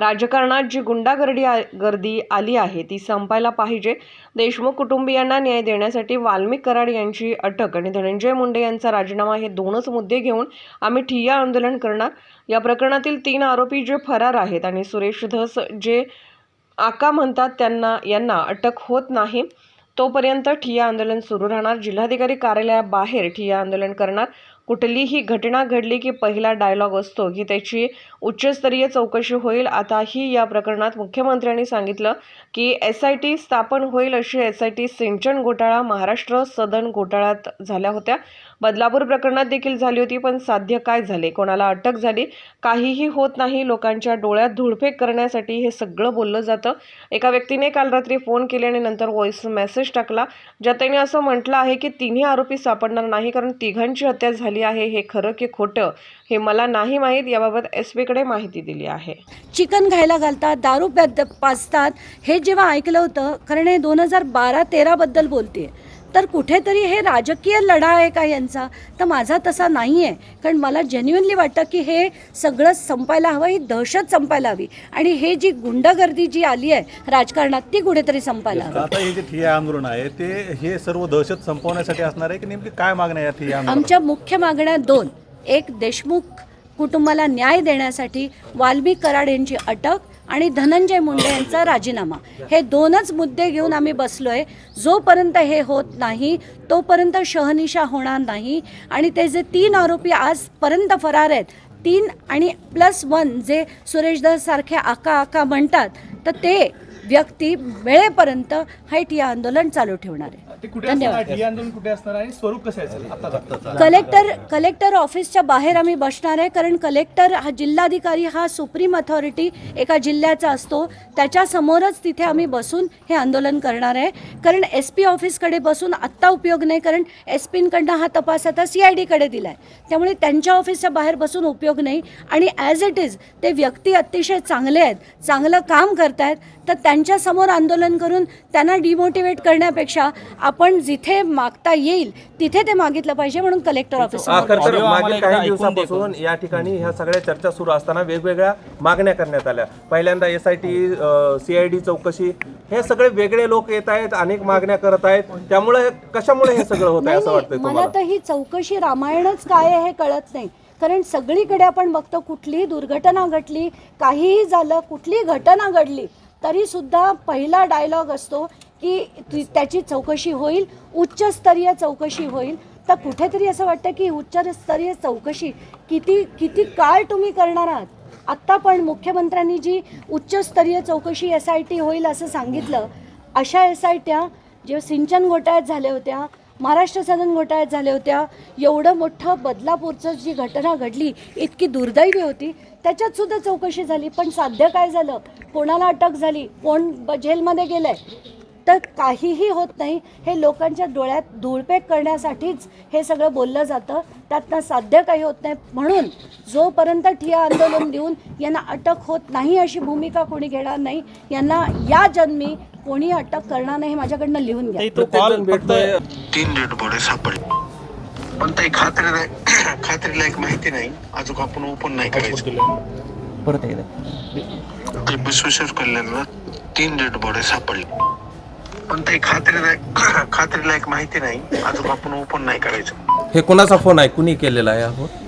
राजकारणात जी गुंडागर्दी आ- गर्दी आली आहे ती संपायला पाहिजे. देशमुख कुटुंबियांना न्याय देण्यासाठी वाल्मिक कराड यांची अटक आणि धनंजय मुंडे यांचा राजीनामा हे दोनच मुद्दे घेऊन आम्ही ठिय्या आंदोलन करणार. या प्रकरणातील तीन आरोपी जे फरार आहेत आणि सुरेश धस जे आका म्हणतात त्यांना यांना अटक होत नाही तोपर्यंत ठिय्या आंदोलन सुरू राहणार. जिल्हाधिकारी कार्यालयाबाहेर ठिय्या आंदोलन करणार. कुठलीही घटना घडली की पहिला डायलॉग असतो की त्याची उच्चस्तरीय चौकशी होईल. आताही या प्रकरणात मुख्यमंत्र्यांनी सांगितलं की एस आय टी स्थापन होईल अशी एस आय टी सिंचन घोटाळा महाराष्ट्र सदन घोटाळ्यात झाल्या होत्या. बदलापूर प्रकरणात देखील झाली होती पण साध्य काय झाले? कोणाला अटक झाली? काहीही होत नाही लोकांच्या डोळ्यात धुळफेक करण्यासाठी हे सगळं बोललं जातं. एका व्यक्तीने काल रात्री फोन केले आणि नंतर व्हॉइस मेसेज टाकला. ज्यात त्याने असं म्हटलं आहे की तिन्ही आरोपी सापडणार नाही कारण तिघांची हत्या झाली आहे हे खरं की खोटं हे मला नाही माहीत याबाबत एस पीकडे माहिती दिली आहे. चिकन खायला घालतात दारू पाजतात. हे जेव्हा ऐकलं होतं कारण हे दोन हजार बारा तेराबद्दल बोलते तर कुठेतरी हे राजकीय लढा आहे का यांचा? तर माझा तसा नाही आहे कारण मला जेन्युनली वाटतं की हे सगळं संपायला हवं ही दहशत संपायला हवी. आणि हे जी गुंडगर्दी जी आली आहे राजकारणात ती कुठेतरी संपायला हवी. आता हे जे ठिय्या आंदोलन आहे ते हे सर्व दहशत संपवण्यासाठी असणार आहे की नेमकी काय मागण्या या ठिय्या आंदोलन आमच्या मुख्य मागण्या दोन. एक देशमुख कुटुंबाला न्याय देण्यासाठी वाल्मिक कराड यांची अटक. आणि धनंजय मुंडे यांचा राजीनामा. हे दोनच मुद्दे घेऊन आम्ही बसलो आहे जोपर्यंत हे होत नाही तोपर्यंत शहनिशा होणार नाही. आणि ते जे तीन आरोपी आजपर्यंत फरार आहेत तीन आणि प्लस वन जे सुरेश सारखे आका आका म्हणतात तर ते व्यक्ती वेळेपर्यंत हे ठिय्या आंदोलन चालू ठेवणार आहे. धन्यवाद. असणार आंदोलन कुठे असणार आहे? स्वरूप कसं आहे आता कलेक्टर कलेक्टर ऑफिसच्या बाहेर आम्ही बसणार आहे कारण कलेक्टर हा जिल्हाधिकारी हा सुप्रीम अथॉरिटी एका जिल्ह्याचा असतो. त्याच्यासमोरच तिथे आम्ही बसून हे आंदोलन करणार आहे. कारण एस पी ऑफिसकडे बसून आत्ता उपयोग नाही कारण एस पींकडनं हा तपास आता सी आय डीकडे दिला आहे त्यामुळे त्यांच्या ऑफिसच्या बाहेर बसून उपयोग नाही. आणि ॲज इट इज ते व्यक्ती अतिशय चांगले आहेत चांगलं काम करतायत. तर त्यांच्यासमोर आंदोलन करून त्यांना डिमोटिवेट करण्यापेक्षा आपण जिथे मागता येईल तिथे ते मागितलं पाहिजे म्हणून कलेक्टर ऑफिस तर मागील काही दिवसापासून या ठिकाणी ह्या सगळ्या चर्चा सुरू असताना वेगवेगळ्या मागण्या करण्यात आल्या. पहिल्यांदा एस आय टी सीआयडी चौकशी हे सगळे वेगळे लोक येत आहेत अनेक मागण्या करत आहेत. त्यामुळे कशामुळे हे सगळं होत आहे असं वाटतंय नाही, मला तर ही चौकशी रामायणच काय आहे हे कळत नाही. कारण सगळीकडे आपण बघतो कुठलीही दुर्घटना घडली काहीही झालं कुठलीही घटना घडली तरीसुद्धा पहिला डायलॉग असतो की त्याची चौकशी होईल उच्चस्तरीय चौकशी होईल. तर कुठेतरी असं वाटतं की उच्चस्तरीय चौकशी किती किती काळ तुम्ही करणार आहात? आत्ता पण मुख्यमंत्र्यांनी जी उच्चस्तरीय चौकशी एस आय टी होईल असं सांगितलं अशा एस आय ट्या जे सिंचन घोटाळ्यात झाल्या होत्या महाराष्ट्र सदन घोटाळ्यात झाल्या होत्या. एवढं मोठं बदलापूरचं जी घटना घडली इतकी दुर्दैवी होती. त्याच्यातसुद्धा चौकशी झाली पण साध्य काय झालं? कोणाला अटक झाली? कोण जेलमध्ये गेलं आहे तर काहीही होत नाही. हे लोकांच्या डोळ्यात धूळपेक करण्यासाठीच हे सगळं बोललं जातं. त्यातनं साध्य काही होत नाही. म्हणून जोपर्यंत ठिया आंदोलन देऊन यांना अटक होत नाही अशी भूमिका कोणी घेणार नाही यांना या जन्मी कोणी अटक करणार नाही हे माझ्याकडनं लिहून घ्या. तो कॉल भेटतोय. तीन डेड बॉडी सापडले. पण काही खात्री नाही. खात्रीलायक माहिती नाही. अजून आपण ओपन नाही करायचं. परत एकदा. तर विश्वेश्वर कल्याणला तीन डेड बॉडी सापडले. पण काही खात्री नाही. खात्रीलायक माहिती नाही. अजून आपण ओपन नाही करायचं. हे कोणाचा फोन आहे? कुणी केलेला आहे हा फोन?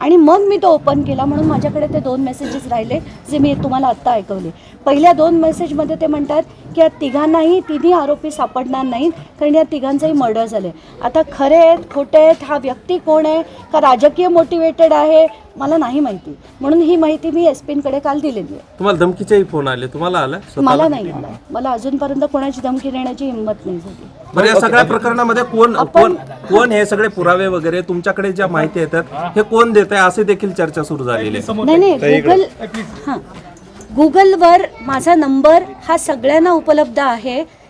आणि मग मी तो ओपन केला म्हणून माझ्याकडे ते दोन मेसेजेस राहिले जे मी तुम्हाला आत्ता ऐकवले. पहिल्या दोन मेसेजमध्ये ते म्हणतात की या तिघांनाही तिन्ही आरोपी सापडणार नाहीत कारण या तिघांचंही मर्डर झाले आता खरे आहेत खोटे आहेत हा व्यक्ती कोण आहे का राजकीय मोटिवेटेड आहे मला नाही माहिती. म्हणून ही माहिती मी एस पींकडे काल दिलेली आहे. तुम्हाला धमकीचेही फोन आले तुम्हाला आला? मला नाही मला मला अजूनपर्यंत कोणाची धमकी देण्याची हिंमत नाही झाली. बरं या सगळ्या प्रकरणामध्ये कोण कोण कोण हे सगळे पुरावे वगैरे तुमच्याकडे ज्या माहिती येतात हे कोण देत आहे? असे देखील चर्चा सुरू झालेली आहे. नाही नाही गुगल हां. गुगलवर माझा नंबर हा सगळ्यांना उपलब्ध आहे.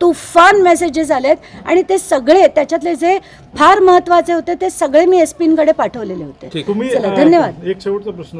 तुफान मेसेजेस आलेत आणि ते सगळे त्याच्यातले जे फार महत्त्वाचे होते ते सगळे मी एस पींकडे पाठवलेले होते. तुम्ही चला धन्यवाद. एक शेवटचा प्रश्न